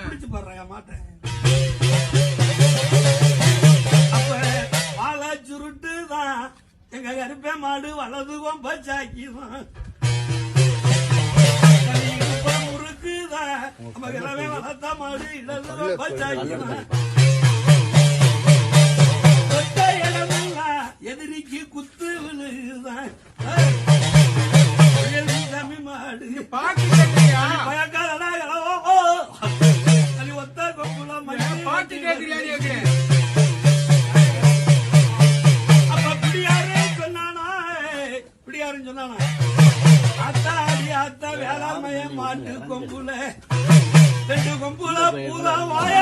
பிடிச்சு பாடுறேன் மாட்டேன் அப்ப வாழை சுருட்டுதான் எங்க கருப்பே மாடு வலது கொம்ப சாக்கிதான் முறுக்குதான் நம்ம வளர்த்த மாடு இடது கொம்ப சாக்கிதான் எதிரிக்கு குத்து விழுதான் சாமி மாடு. பாட்டு ஓட்டு கேட்கிறாரு கேட்கிறேன் அப்ப பிடியாரு சொன்னானா? பிடியாருன்னு சொன்னானா? அத்தா அடி அத்தா வேளாண்மைய மாட்டு கொம்புல. ரெண்டு கொம்புல பூரா வாய